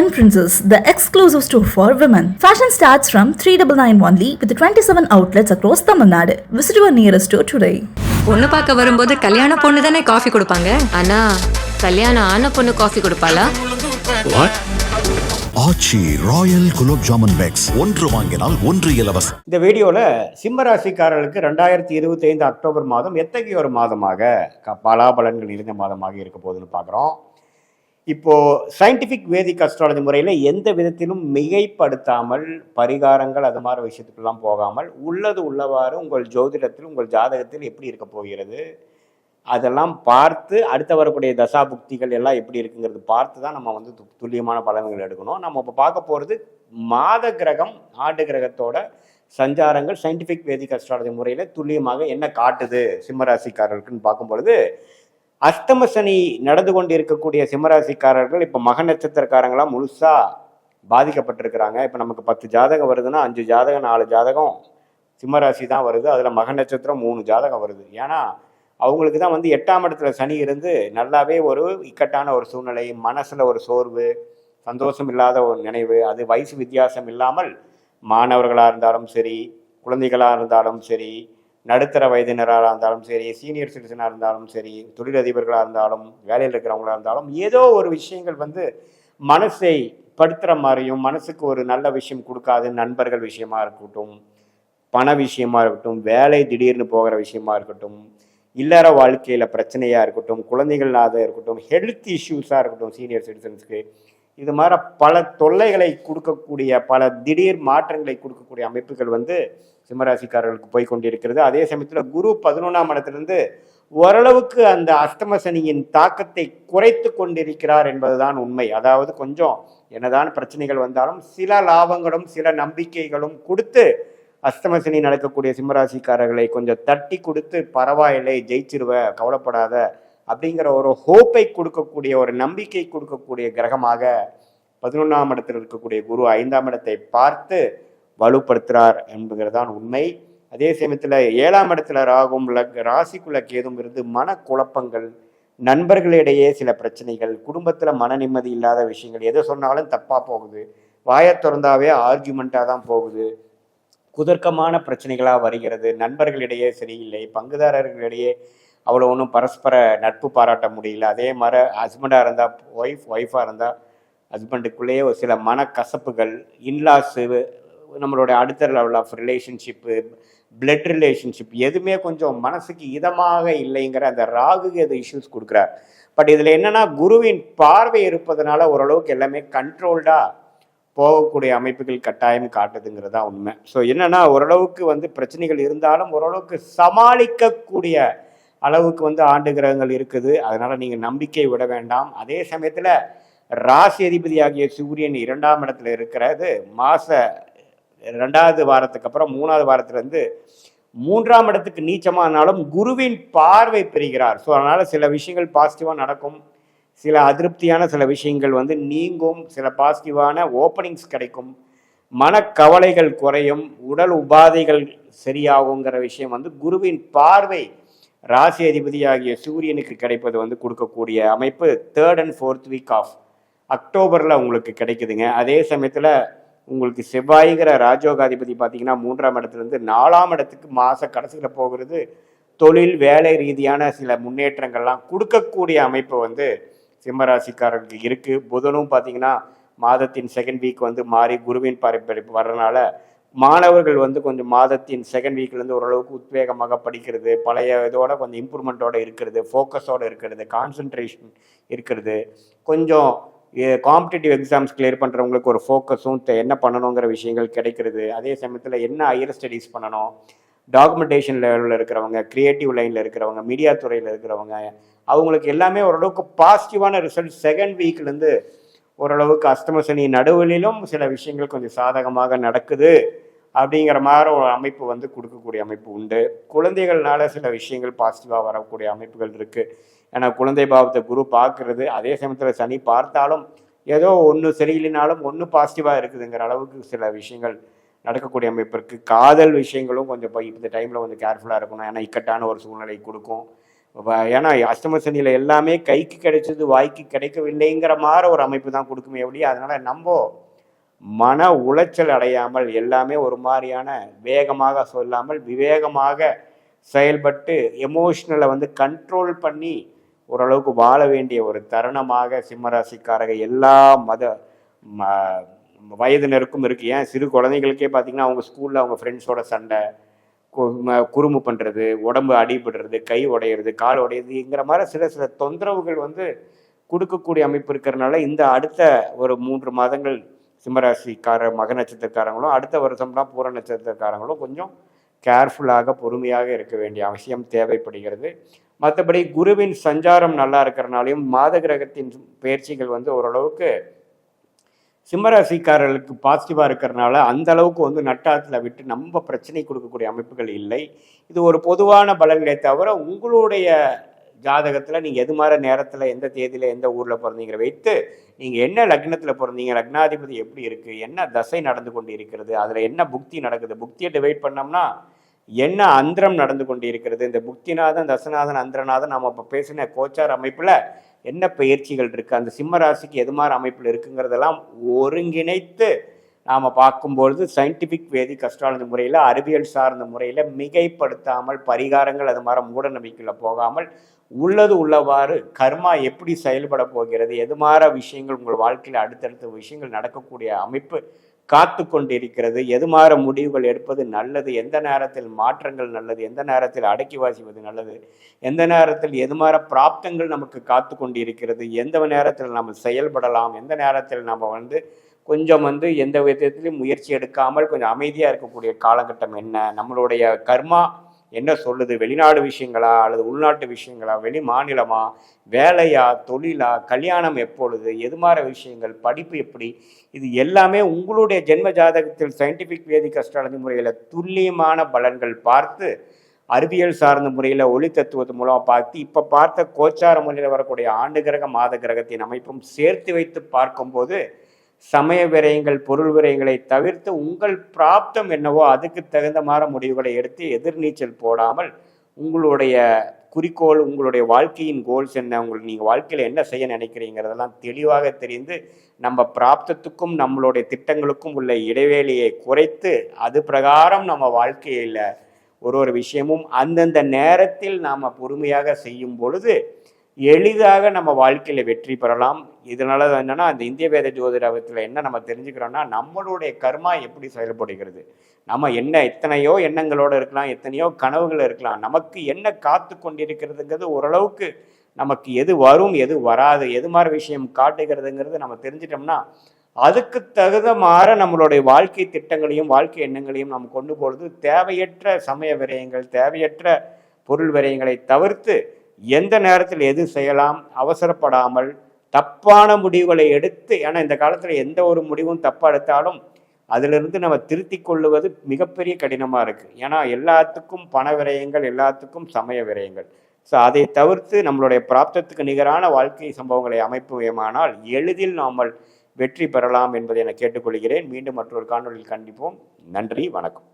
Yen Princess, the exclusive store for women. Fashion starts from 3991 only with 27 outlets across Tamil Nadu. Visit your nearest store today. பொண்ணு பார்க்க வரும்போது கல்யாண பொண்ணு தானே coffee கொடுப்பாங்க ஆனா கல்யாணம் ஆன பொண்ணு காஃபி கொடுப்பாளா ஆச்சி ராயல் குலோப் ஜாமுன் பேக்ஸ் ஒன்று வாங்கினால் ஒன்று இலவசம் இந்த வீடியோவில் சிம்ம ராசிக்காரர்களுக்கு ரெண்டாயிரத்தி இருபத்தி ஐந்து அக்டோபர் மாதம் எத்தகைய ஒரு மாதமாக க- பலாபலன்கள் நிறைந்த மாதமாக இருக்க போகுதுன்னு பார்க்குறோம் இப்போ சயின்டிஃபிக் வேதிக் அஸ்ட்ராலஜி முறையில் எந்த விதத்திலும் மிகைப்படுத்தாமல் பரிகாரங்கள் அது மாதிரி விஷயத்துக்கெல்லாம் போகாமல் உள்ளது உள்ளவாறு உங்கள் ஜோதிடத்தில் உங்கள் ஜாதகத்தில் எப்படி இருக்க போகிறது? அதெல்லாம் பார்த்து அடுத்த வரக்கூடிய தசா புக்திகள் எல்லாம் எப்படி இருக்குங்கிறது பார்த்து தான் நம்ம வந்து து- துல்லியமான பலன்கள் எடுக்கணும். நம்ம இப்போ பார்க்க போகிறது மாத கிரகம் ஆண்டு கிரகத்தோட சஞ்சாரங்கள் சயின்டிஃபிக் வேதிக் அஸ்ட்ராலஜி முறையில் துல்லியமாக என்ன காட்டுது? சிம்மராசிக்காரர்களுக்குன்னு பார்க்கும் அஸ்தம சனி நடந்து கொண்டு இருக்கக்கூடிய சிம்மராசிக்காரர்கள் இப்போ மக நட்சத்திரக்காரங்களாம் முழுசாக பாதிக்கப்பட்டிருக்கிறாங்க. இப்போ நமக்கு பத்து ஜாதகம் வருதுன்னா அஞ்சு ஜாதகம் நாலு ஜாதகம் சிம்மராசி தான் வருது. அதில் மக நட்சத்திரம் மூணு ஜாதகம் வருது. ஏன்னா அவங்களுக்கு தான் வந்து எட்டாம் இடத்துல சனி இருந்து நல்லாவே ஒரு இக்கட்டான ஒரு சூழ்நிலை மனசில் ஒரு சோர்வு சந்தோஷம் இல்லாத ஒரு நினைவு அது வயசு வித்தியாசம் இல்லாமல் மாணவர்களாக இருந்தாலும் சரி குழந்தைகளாக இருந்தாலும் சரி நடுத்தர வயதினராக இருந்தாலும் சரி சீனியர் சிட்டிசனாக இருந்தாலும் சரி தொழிலதிபர்களாக இருந்தாலும் வேலையில் இருக்கிறவங்களா இருந்தாலும் ஏதோ ஒரு விஷயங்கள் வந்து மனசை படுத்துகிற மாதிரியும் மனசுக்கு ஒரு நல்ல விஷயம் கொடுக்காது நண்பர்கள் விஷயமா இருக்கட்டும் பண விஷயமா இருக்கட்டும் வேலை திடீர்னு போகிற விஷயமா இருக்கட்டும் இல்லற வாழ்க்கையில் பிரச்சனையாக இருக்கட்டும் குழந்தைகளாக இருக்கட்டும் ஹெல்த் இஷ்யூஸாக இருக்கட்டும் சீனியர் சிட்டிசன்ஸ்க்கு இது மாதிரி பல தொல்லைகளை கொடுக்கக்கூடிய பல திடீர் மாற்றங்களை கொடுக்கக்கூடிய அமைப்புகள் வந்து சிம்மராசிக்காரர்களுக்கு போய் கொண்டிருக்கிறது. அதே சமயத்தில் குரு பதினொன்றாம் இடத்திலிருந்து ஓரளவுக்கு அந்த அஷ்டம சனியின் தாக்கத்தை குறைத்து கொண்டிருக்கிறார் என்பதுதான் உண்மை. அதாவது கொஞ்சம் என்னதான் பிரச்சனைகள் வந்தாலும் சில லாபங்களும் சில நம்பிக்கைகளும் கொடுத்து அஸ்தமசனி நடக்கக்கூடிய சிம்மராசிக்காரர்களை கொஞ்சம் தட்டி கொடுத்து பரவாயில்லை ஜெயிச்சிருவ கவலைப்படாத அப்படிங்கிற ஒரு ஹோப்பை கொடுக்கக்கூடிய ஒரு நம்பிக்கை கொடுக்கக்கூடிய கிரகமாக பதினொன்றாம் இடத்தில் இருக்கக்கூடிய குரு ஐந்தாம் இடத்தை பார்த்து வலுப்படுத்துகிறார் என்பதுதான் உண்மை. அதே சமயத்தில் ஏழாம் இடத்துல ராகும் லக் ராசிக்குள்ள கேதுங்கிறது மனக்குழப்பங்கள் நண்பர்களிடையே சில பிரச்சனைகள் குடும்பத்தில் மன நிம்மதி இல்லாத விஷயங்கள் எதை சொன்னாலும் தப்பாக போகுது. வாயை திறந்தாவே ஆர்கியூமெண்ட்டாக தான் போகுது. குதர்க்கமான பிரச்சனைகளாக வருகிறது. நண்பர்களிடையே சரியில்லை. பங்குதாரர்களிடையே அவ்வளோ ஒன்றும் பரஸ்பர நட்பு பாராட்ட முடியல. அதே மாதிரி ஹஸ்பண்டாக இருந்தால் ஒய்ஃப் ஒய்ஃபாக இருந்தால் ஹஸ்பண்டுக்குள்ளேயே ஒரு சில மனக்கசப்புகள் இன்லாஸு நம்மளோட அடுத்த level of relationship blood relationship எதுவுமே கொஞ்சம் மனசுக்கு இதமாக இல்லைங்கிற அந்த ராகுக்கு அது இஷ்யூஸ் கொடுக்குறார். பட் இதில் என்னென்னா குருவின் பார்வை இருப்பதனால ஓரளவுக்கு எல்லாமே கண்ட்ரோல்டாக போகக்கூடிய அமைப்புகள் கட்டாயம் காட்டுதுங்கிறது தான் உண்மை. ஸோ என்னென்னா ஓரளவுக்கு வந்து பிரச்சனைகள் இருந்தாலும் ஓரளவுக்கு சமாளிக்கக்கூடிய அளவுக்கு வந்து ஆண்டு கிரகங்கள் இருக்குது. அதனால் நீங்கள் நம்பிக்கை விட வேண்டாம். அதே சமயத்தில் ராசி அதிபதியாகிய சூரியன் இரண்டாம் இடத்துல இருக்கிறது மாச ரெண்டாவது வாரத்துக்கு அப்புறம் மூணாவது வாரத்துலேருந்து மூன்றாம் இடத்துக்கு நீச்சமானாலும் குருவின் பார்வை பெறுகிறார். ஸோ அதனால் சில விஷயங்கள் பாசிட்டிவாக நடக்கும். சில அதிருப்தியான சில விஷயங்கள் வந்து நீங்கும். சில பாசிட்டிவான ஓப்பனிங்ஸ் கிடைக்கும். மனக்கவலைகள் குறையும். உடல் உபாதைகள் சரியாகுங்கிற விஷயம் வந்து குருவின் பார்வை ராசி அதிபதியாகிய சூரியனுக்கு கிடைப்பது வந்து கொடுக்கக்கூடிய அமைப்பு. Third and fourth week of அக்டோபரில் உங்களுக்கு கிடைக்குதுங்க. அதே சமயத்தில் உங்களுக்கு செவ்வாய்ங்கிற ராஜோகாதிபதி பார்த்தீங்கன்னா மூன்றாம் இடத்துலேருந்து நாலாம் இடத்துக்கு மாத கடைசியில் போகிறது. தொழில் வேலை ரீதியான சில முன்னேற்றங்கள்லாம் கொடுக்கக்கூடிய அமைப்பு வந்து சிம்மராசிக்காரர்களுக்கு இருக்குது புதனும் பார்த்தீங்கன்னா மாதத்தின் செகண்ட் வீக் வந்து மாறி குருவின் பரப்பரிப்பு வர்றதுனால மாணவர்கள் வந்து கொஞ்சம் மாதத்தின் செகண்ட் வீக்லேருந்து ஓரளவுக்கு உத்வேகமாக படிக்கிறது. பழைய இதோட கொஞ்சம் இம்ப்ரூவ்மெண்ட்டோட இருக்கிறது. ஃபோக்கஸோட இருக்கிறது. கான்சன்ட்ரேஷன் இருக்கிறது. கொஞ்சம் காம்படிட்டிவ் எக்ஸாம்ஸ் கிளியர் பண்ணுறவங்களுக்கு ஒரு ஃபோக்கஸும் என்ன பண்ணணுங்கிற விஷயங்கள் கிடைக்கிறது. அதே சமயத்தில் என்ன ஹையர் ஸ்டடீஸ் பண்ணணும்? டாக்குமெண்டேஷன் லெவலில் இருக்கிறவங்க க்ரியேட்டிவ் லைனில் இருக்கிறவங்க மீடியா துறையில் இருக்கிறவங்க அவங்களுக்கு எல்லாமே ஓரளவுக்கு பாசிட்டிவான ரிசல்ட் செகண்ட் வீக்லேருந்து ஓரளவுக்கு அஸ்தமசனி நடுவிலும் சில விஷயங்கள் கொஞ்சம் சாதகமாக நடக்குது. அப்படிங்கிற மாதிரி ஒரு அமைப்பு வந்து கொடுக்கக்கூடிய அமைப்பு உண்டு. குழந்தைகள்னால சில விஷயங்கள் பாசிட்டிவாக வரக்கூடிய அமைப்புகள் இருக்குது ஏன்னா குழந்தை பாவத்தை குரு பார்க்கறது அதே சமயத்தில் சனி பார்த்தாலும் ஏதோ ஒன்று சரியில்லைனாலும் ஒன்று பாசிட்டிவாக இருக்குதுங்கிற அளவுக்கு சில விஷயங்கள் நடக்கக்கூடிய அமைப்பு இருக்குது காதல் விஷயங்களும் கொஞ்சம் இப்போ இந்த டைமில் கொஞ்சம் கேர்ஃபுல்லாக இருக்கணும். ஏன்னா இக்கட்டான ஒரு சூழ்நிலை கொடுக்கும். ஏன்னா அஷ்டம சனியில் எல்லாமே கைக்கு கிடைச்சது வாய்க்கு கிடைக்கவில்லைங்கிற மாதிரி ஒரு அமைப்பு தான் கொடுக்குமே ஒழிய அதனால் நம்ம மன உளைச்சல் அடையாமல் எல்லாமே ஒரு மாதிரியான வேகமாக சொல்லாமல் விவேகமாக செயல்பட்டு எமோஷ்னலை வந்து கண்ட்ரோல் பண்ணி ஓரளவுக்கு வாழ வேண்டிய ஒரு தருணமாக சிம்மராசிக்காரங்க எல்லா மத ம- வயதினருக்கும் இருக்கு. ஏன்? சிறு குழந்தைங்களுக்கே பார்த்தீங்கன்னா அவங்க ஸ்கூலில் அவங்க ஃப்ரெண்ட்ஸோட சண்டை கு- ம- குறும்பு பண்ணுறது உடம்பு அடிபடுறது கை உடையிறது கால் உடையிறதுங்கிற மாதிரி சில சில தொந்தரவுகள் வந்து கொடுக்கக்கூடிய அமைப்பு இருக்கிறனால இந்த அடுத்த ஒரு மூன்று மாதங்கள் சிம்மராசிக்கார மக நட்சத்திரக்காரங்களும் அடுத்த வருஷம்லாம் பூர நட்சத்திரக்காரங்களும் கொஞ்சம் கேர்ஃபுல்லாக பொறுமையாக இருக்க வேண்டிய அவசியம் தேவைப்படுகிறது. மற்றபடி குருவின் சஞ்சாரம் நல்லா இருக்கிறனாலையும் மாத கிரகத்தின் பயிற்சிகள் வந்து ஓரளவுக்கு சிம்மராசிக்காரர்களுக்கு பாசிட்டிவாக இருக்கிறனால அந்த அளவுக்கு வந்து நட்டாத்தில் விட்டு நம்ம பிரச்சனை கொடுக்கக்கூடிய அமைப்புகள் இல்லை. இது ஒரு பொதுவான பலன்களை தவிர உங்களுடைய ஜாதகத்தில் நீங்கள் எது மாதிரி நேரத்தில் எந்த தேதியில் எந்த ஊரில் பிறந்தீங்கிற வைத்து நீங்கள் என்ன லக்னத்தில் பிறந்தீங்க லக்னாதிபதி எப்படி இருக்குது என்ன தசை நடந்து கொண்டு இருக்கிறது அதில் என்ன புக்தி நடக்குது புக்தியை டிவைட் பண்ணோம்னா என்ன அந்தரம் நடந்து கொண்டு இருக்கிறது இந்த புக்திநாதன் தசநாதன் அந்திரநாதன் நம்ம இப்போ பேசின கோச்சார் அமைப்பில் என்ன பயிற்சிகள் இருக்குது அந்த சிம்ம ராசிக்கு எது மாதிரி அமைப்பில் இருக்குங்கிறதெல்லாம் ஒருங்கிணைத்து நாம் பார்க்கும்பொழுது சயின்டிஃபிக் வேதிக் அஸ்ட்ராலஜி முறையில் அறிவியல் சார்ந்த முறையில் மிகைப்படுத்தாமல் பரிகாரங்கள் அது மாதிரி மூட நம்பிக்கையில் போகாமல் உள்ளது உள்ளவாறு கர்மா எப்படி செயல்பட போகிறது எது மாதிரி விஷயங்கள் உங்கள் வாழ்க்கையில் அடுத்தடுத்த விஷயங்கள் நடக்கக்கூடிய அமைப்பு காத்து கொண்டிருக்கிறது எது மாதிரி முடிவுகள் எடுப்பது நல்லது எந்த நேரத்தில் மாற்றங்கள் நல்லது எந்த நேரத்தில் அடக்கி வாசிப்பது நல்லது எந்த நேரத்தில் எது மாதிரி பிராப்தங்கள் நமக்கு காத்து கொண்டிருக்கிறது எந்த நேரத்தில் நாம் செயல்படலாம் எந்த நேரத்தில் நாம் வந்து கொஞ்சம் வந்து எந்த விதத்திலும் முயற்சி எடுக்காமல் கொஞ்சம் அமைதியாக இருக்கக்கூடிய காலகட்டம் என்ன? நம்மளுடைய கர்மா என்ன சொல்லுது? வெளிநாடு விஷயங்களா அல்லது உள்நாட்டு விஷயங்களா? வெளி மாநிலமா? வேலையா? தொழிலா? கல்யாணம் எப்பொழுது? எது மாதிரி விஷயங்கள்? படிப்பு எப்படி? இது எல்லாமே உங்களுடைய ஜென்ம ஜாதகத்தில் சயின்டிஃபிக் வேதிக் அஸ்ட்ராலஜி முறையில் துல்லியமான பலன்கள் பார்த்து அறிவியல் சார்ந்த முறையில் ஒளி தத்துவத்து மூலமாக பார்த்து இப்போ பார்த்த கோச்சார முறையில் வரக்கூடிய ஆண்டு கிரக மாத கிரகத்தின் அமைப்பும் சேர்த்து வைத்து பார்க்கும்போது சமய விரயங்கள் பொருள் விரயங்களை தவிர்த்து உங்கள் பிராப்தம் என்னவோ அதுக்கு தகுந்த மாதிரி முடிவுகளை எடுத்து எதிர்நீச்சல் போடாமல் உங்களுடைய குறிக்கோள் உங்களுடைய வாழ்க்கையின் கோல்ஸ் என்ன உங்களுக்கு நீங்கள் வாழ்க்கையில் என்ன செய்ய நினைக்கிறீங்கிறதெல்லாம் தெளிவாக தெரிந்து நம்ம பிராப்தத்துக்கும் நம்மளுடைய திட்டங்களுக்கும் உள்ள இடைவேளியை குறைத்து அது பிரகாரம் நம்ம வாழ்க்கையில் ஒரு ஒரு விஷயமும் அந்தந்த நேரத்தில் நாம் பொறுமையாக செய்யும் பொழுது எளிதாக நம்ம வாழ்க்கையில் வெற்றி பெறலாம். இதனால என்னென்னா அந்த இந்திய வேத ஜோதிடத்தில் என்ன நம்ம தெரிஞ்சுக்கிறோம்னா நம்மளுடைய கர்மா எப்படி செயல்படுகிறது? நம்ம என்ன எத்தனையோ எண்ணங்களோடு இருக்கலாம் எத்தனையோ கனவுகள் இருக்கலாம். நமக்கு என்ன காத்து கொண்டிருக்கிறதுங்கிறது ஓரளவுக்கு நமக்கு எது வரும் எது வராது எது மாதிரி விஷயம் காட்டுகிறதுங்கிறது நம்ம தெரிஞ்சிட்டோம்னா அதுக்கு தகுந்த மாற நம்மளுடைய வாழ்க்கை திட்டங்களையும் வாழ்க்கை எண்ணங்களையும் நாம் கொண்டு போகிறது தேவையற்ற சமய விரயங்கள் தேவையற்ற பொருள் விரயங்களை தவிர்த்து எந்த நேரத்தில் எது செய்யலாம் அவசரப்படாமல் தப்பான முடிவுகளை எடுத்து ஏன்னா இந்த காலத்தில் எந்த ஒரு முடிவும் தப்பாக எடுத்தாலும் அதிலிருந்து நம்ம திருத்தி கொள்ளுவது மிகப்பெரிய கடினமாக இருக்குது ஏன்னா எல்லாத்துக்கும் பண விரயங்கள் எல்லாத்துக்கும் சமய விரயங்கள். ஸோ அதை தவிர்த்து நம்மளுடைய பிராப்தத்துக்கு நிகரான வாழ்க்கை சம்பவங்களை அமைப்புவேமானால் எளிதில் நாமல் வெற்றி பெறலாம் என்பதை என கேட்டுக்கொள்கிறேன். மீண்டும் மற்றொரு காணொலியில் கண்டிப்போம். நன்றி வணக்கம்.